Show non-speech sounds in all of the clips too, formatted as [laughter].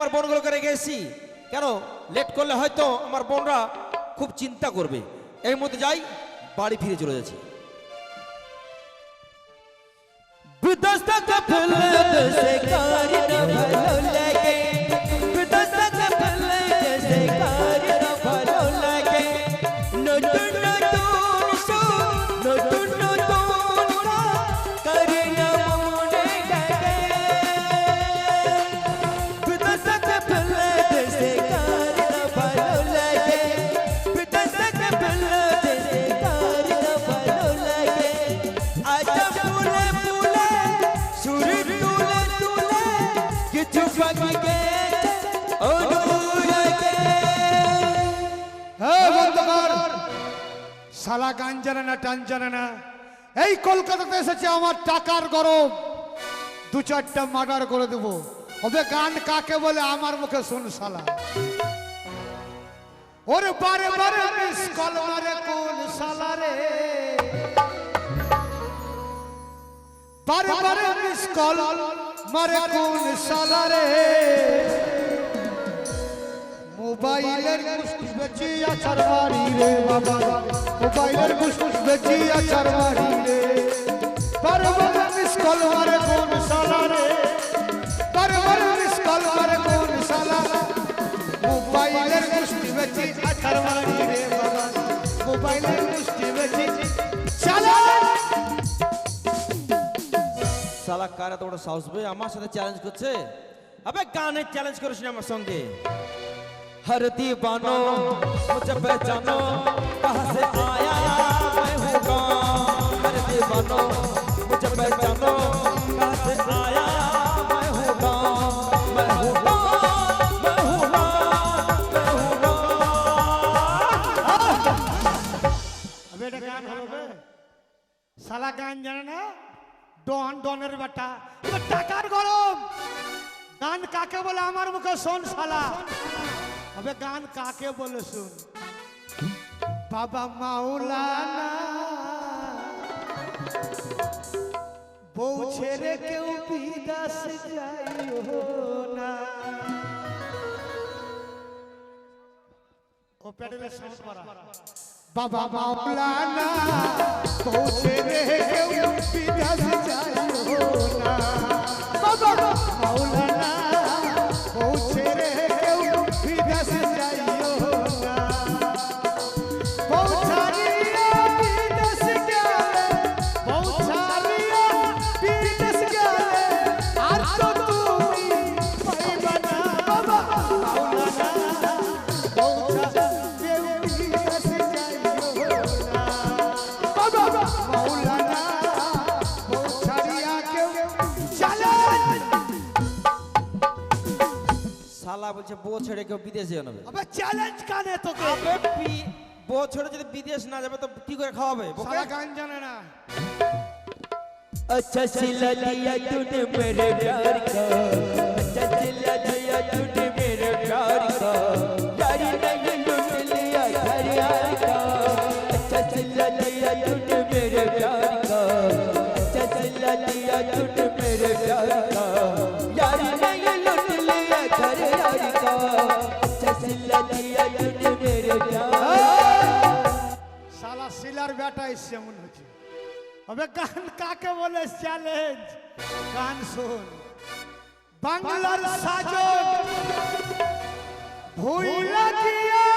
আমার বোনগুলো করে গেছি কেন? লেট করলে হয়তো আমার বোনরা খুব চিন্তা করবে। এই মধ্যে যাই, বাড়ি ফিরে চলে যাচ্ছি। বিদস্তা কাফল দেশে কারি শালা গান জানে না টান জানে না, এই কলকাতাতে এসেছে আমার টাকার গরম। দু চারটা মার্ডার করে দেব। হবে গান কাকে বলে আমার মুখে শুন শালা। ওরে বারে বারে মিস কল মারে কোন শালা রে। বারে বারে মিস কল মারে কোন শালা রে? মোবাইলের কুসকুস বেচি আছার মারি রে বাবা। মোবাইলের কুসকুস বেচি আছার মারি রে। বারবার মিস কল মারে কোন শালা রে? বারবার মিস কল মারে কোন শালা মোবাইলের কুসকুস বেচি আছার মারি রে বাবা। মোবাইলের কুসকুস সালা কার এত বড় সাহস বে আমার সাথে চ্যালেঞ্জ করছে আবে গানে চ্যালেঞ্জ করিস না আমার সঙ্গে हर दीवानो मुझे पहचानो कहाँ से आया मैं हूँ कौन हर दीवानो मुझे पहचानो कहाँ से आया मैं हूँ कौन मैं हूँ कौन मैं हूँ कौन मैं हूँ कौन আবে এটা গান হলো বে শালা গান জানে না ডন, ডনের বেটা। টাকার গরম। গান কাকে বলে? আমার মুখে শোন শালা। আবে গান কাকে বলে শুন? বাবা মাওলানা, বউ ছেড়ে কেউ বিদাস যাইও না। ও প্যাডেলে সাউন্ড বাবা মাওলানা পৌঁছে রে কেউ বিদেশ যাইও না। বাবা মাওলানা বলছে বউ ছেড়ে কেউ বিদেশ যাবে আবে চ্যালেঞ্জ কানে তোকে আবে বি- বউ ছেড়ে যদি বিদেশ না যাবে তো কি করে খাওয়াবে বউকে? সারা গান জানে না अच्छा सिला दिया तूने मेरे प्यार का এমন হচ্ছে? হবে গান কাকে বলে? চ্যালেঞ্জ গান শোন। বাংলার সাজন। ভুইলা গিয়া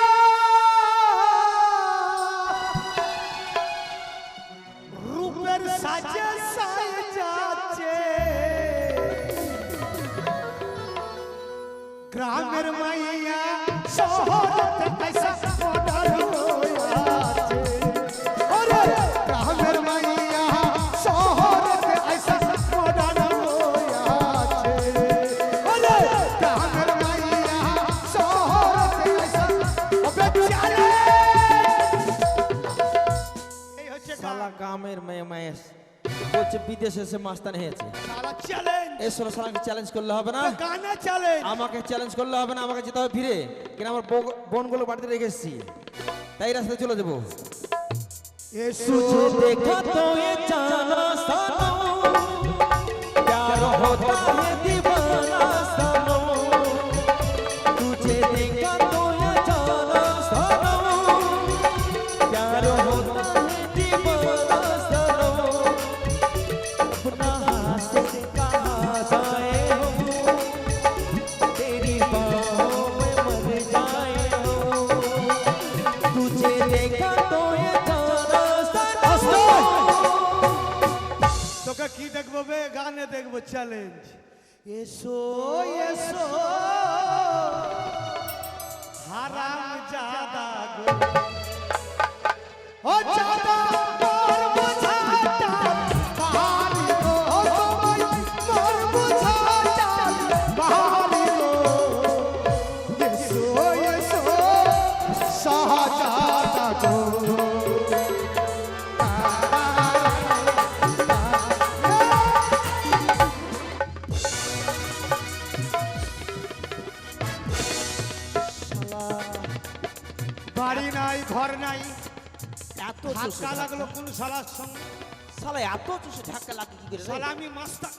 বলছে বিদেশে এসে মাস্তান হয়েছে সারা চ্যালেঞ্জ এসো শালাকে চ্যালেঞ্জ করলে হবে না গানে চ্যালেঞ্জ আমাকে চ্যালেঞ্জ করলে হবে না আমাকে যেতে হবে ফিরে কেন আমার বউ- বোনগুলো বাড়িতে রেখে এসেছি তাই রাস্তায় চলে যাবো এসো तुझे देखा तो ये जाना सनम प्यार होता है दीवाना सनम of a challenge. Yes, oh, yes, oh. Haram Jada. Oh, Jada. ধাক্কা লাগলো কোন শালার সঙ্গে শালা এত চুষে ধাক্কা লাগে কি করে রে? শালা আমি মাস্টার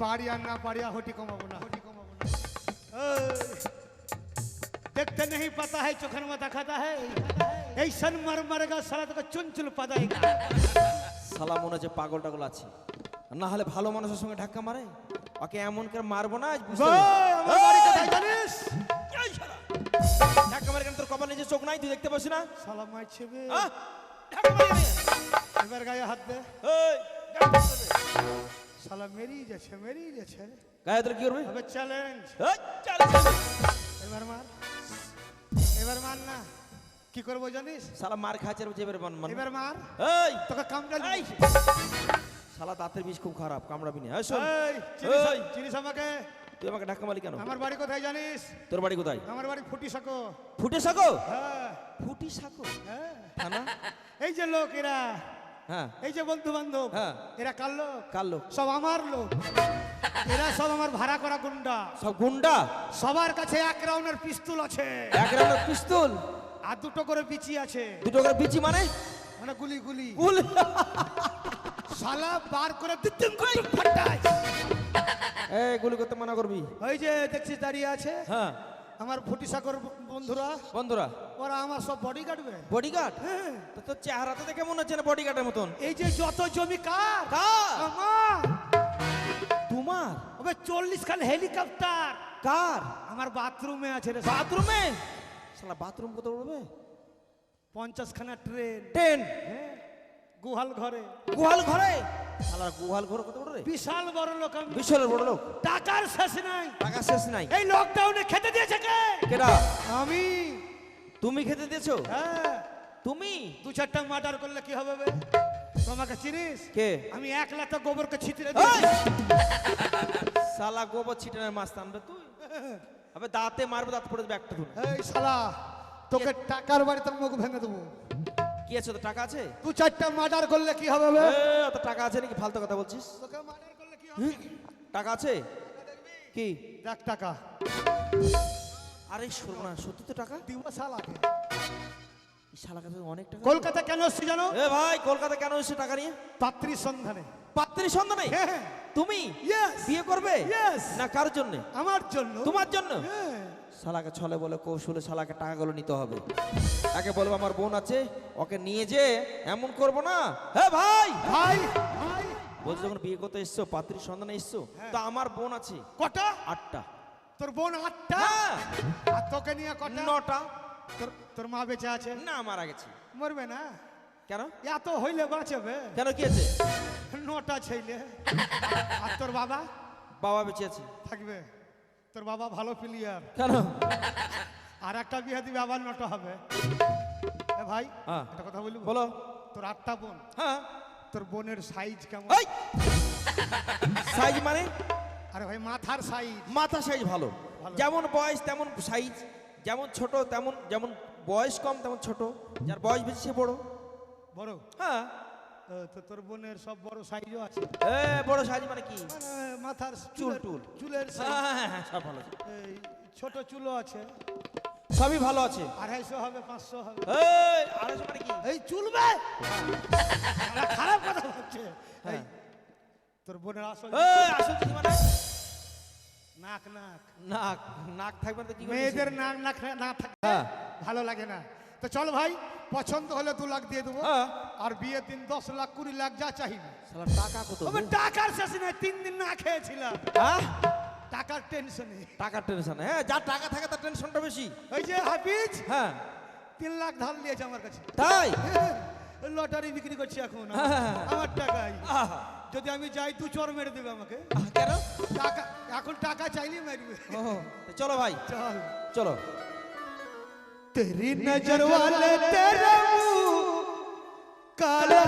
পারি আর না পারি আর হটি কমাবো না হটি কমাবো না এই, देखते नहीं पता है चोखन में दिखाता है ऐसा मर मरेगा साला तो चुनचुल पदाएगा শালা মনে হচ্ছে পাগল টাগল আছে আর না হলে ভালো মানুষের সঙ্গে ধাক্কা মারে ওকে এমন করে মারবো না আজ বুঝতে বল, পারবি। আমার বাড়ি কোথায় জানিস এই শালা! ধাক্কা মারে কেন তোর কপাল নিজে চোখ নাই? তুই দেখতে না? মারি? এবার গায়ে হাত দে। গায়ে হাত দেবে। শালা মেরি যাচ্ছে মেরি যাচ্ছে। গায়ে তোর কি করবে? হবে চ্যালেঞ্জ। এবার মার। এবার মার না। কি করব জানিস? শালা মার খাচ্ছে মান মান এবার মার। এই। তোকে কামড়া এই! শালা দাঁতের বিষ খুব খারাপ কামড়াবি না। এই শোন। চিনিস আমাকে? তুই আমাকে ধাক্কা মারি কেন? আমার বাড়ি কোথায় জানিস? তোর বাড়ি কোথায়? আমার বাড়ি ফুটি সাকো ফুটে সাকো হ্যাঁ। ফুটি সাকো হ্যাঁ। থানা? [laughs] এই যে লোক এরা। হ্যাঁ। এই যে বন্ধু বান্ধব হ্যাঁ। এরা কার লোক? কার লোক? সব আমার লোক। এরা সব আমার ভাড়া করা গুন্ডা। সব গুন্ডা? সবার কাছে এক রাউন্ডের পিস্তল আছে। এক রাউন্ডের পিস্তল? আর দুটো করে বিচি আছে। দুটো করে বিচি মানে? মানে গুলি গুলি। গুল। শালা বার করে দিতেন ফাটাই এই গুলি করতে মানা করবি? ওই যে দেখছিস দাঁড়িয়ে আছে। হ্যাঁ। আমার ফুটি সাকর বন্ধুরা। বন্ধুরা? ওরা আমার সব বডি কাটবে বডিগার্ড হ্যাঁ। তো তোর চেহারা তো দেখে মনে হচ্ছে না বডি বডিগার্ডের মতন। এই যে যত জমি কার? কার? আমার। তোমার? ওবে চল্লিশ খান হেলিকপ্টার। কার? আমার বাথরুমে আছে রে। বাথরুমে? শালা বাথরুম কত উঠবে পঞ্চাশ খানা ট্রেন। ট্রেন? হ্যাঁ, গুহাল ঘরে। গুহাল ঘরে? শালা গুহাল ঘর কত বিশাল বড় লোক আমি। বিশাল বড় লোক? টাকার শেষ নাই। টাকা শেষ নাই? এই লকডাউনে খেতে দিয়েছে কে? কেডা? আমি। তুমি খেতে দিয়েছ? হ্যাঁ। তুমি? দু চারটা মার্ডার করলে কি হবে বে? তোমাকে চিনিস? কে? আমি এক লাখ গোবরকে! দিয়েছি। [laughs] শালা গোবর ছিটানোর মাছ টানবে তুই। [laughs] আবে দাঁতে মারবে দাঁত পড়ে যাবে একটা এই শালা তোকে টাকার বাড়িতে মুখ ভেঙে দেবো। কি আছে তো টাকা আছে? চারটা মার্ডার করলে কি হবে বে? অত টাকা আছে নাকি? ফালতু কথা বলছিস? তোকে মার্ডার করলে কি হবে? টাকা আছে? কি? দেখ টাকা। আরে সর্বনা সত্যি তো টাকা? দিব শালাকে। এই শালা কাছে অনেক টাকা কলকাতা কেন এসছি জানো? এ ভাই কলকাতা কেন এসে টাকা নিয়ে? পাত্রীর সন্ধানে। পাত্রী সন্ধানে? হ্যাঁ। তুমি! বিয়ে করবে! না কার জন্য? আমার জন্য। তোমার জন্য? হ্যাঁ। শালাকে ছলে বলে কৌশলে শালাকে টাকাগুলো নিতে হবে। তাকে বলব আমার বোন আছে ওকে নিয়ে যে এমন করব না। হ্যাঁ ভাই! ভাই! ভাই বলছো যখন বিয়ে করতে এসছো পাত্রীর সন্ধানে এসছো হ্যাঁ। তো আমার বোন আছে। কটা? আটটা। তোর বোন আটটা? হ্যাঁ। আর তোকে নিয়ে কটা? নটা। তোর তোর মা বেঁচে আছে? না মারা গেছে। মরবে না? কেন? এত হইলে বাঁচবে? কেন কি আছে? নটা ছেলে। আর তোর বাবা? বাবা বেঁচে আছে। থাকবে? তোর বাবা ভালো প্লেয়ার কেন? আর একটা বিয়ে দিবে আবার নটা হবে। এ ভাই হ্যাঁ। একটা কথা বলি বলো। তোর আটটা বোন। হ্যাঁ। তোর বোনের সাইজ কেমন? সাইজ মানে? আরে ভাই মাথার সাইজ মাথা সাইজ ভালো। যেমন বয়স তেমন সাইজ যেমন ছোট তেমন যেমন বয়স কম তেমন ছোট। যার বয়স বেশি সে বড়। বড়? হ্যাঁ। তো তোর বোনের সব বড় সাইজও আছে। এ বড় সাইজ মানে কি? মানে মাথার চুল, টুল। চুলের হ্যাঁ, হ্যাঁ, হ্যাঁ, সব ভালো এই ছোট চুলও আছে। সবই ভালো আছে। আড়াইশো হবে পাঁচশো হবে। এই আড়াইশো মানে কি? এই চুলবে! খারাপ কথা এই হ্যাঁ। তোর বোনের আসল এই আসল কি মানে? নাক নাক। নাক নাক থাকবে না তো কি মেয়েদের নাক নাক না থাকে। ভালো লাগে না। তো চল ভাই পছন্দ হলে দু লাখ দিয়ে দেবো। হ্যাঁ। আর বিয়ের দিন দশ লাখ কুড়ি লাখ যা চাহিদা টাকা টাকার শেষ নেই তিন দিন না খেয়েছিলাম। হ্যাঁ? টাকার টেনশনে টাকার টেনশন হ্যাঁ যা টাকা থাকে তার টেনশনটা বেশি। ওই যে হাফিজ হ্যাঁ। তিন লাখ ধান নিয়েছে আমার কাছে। তাই? [laughs] লটারি বিক্রি করছি এখন। হ্যাঁ, আমার টাকাই। যদি আমি যাই তু চর মেরে দেবে আমাকে। আহ, কেন? টাকা এখন টাকা চাইলে মারবে। চলো ভাই। চল। চলো। तेरी नजर वाले तेरा काला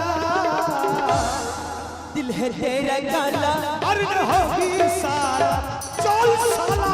दिल है तेरा काला अरे हो सारा चल साला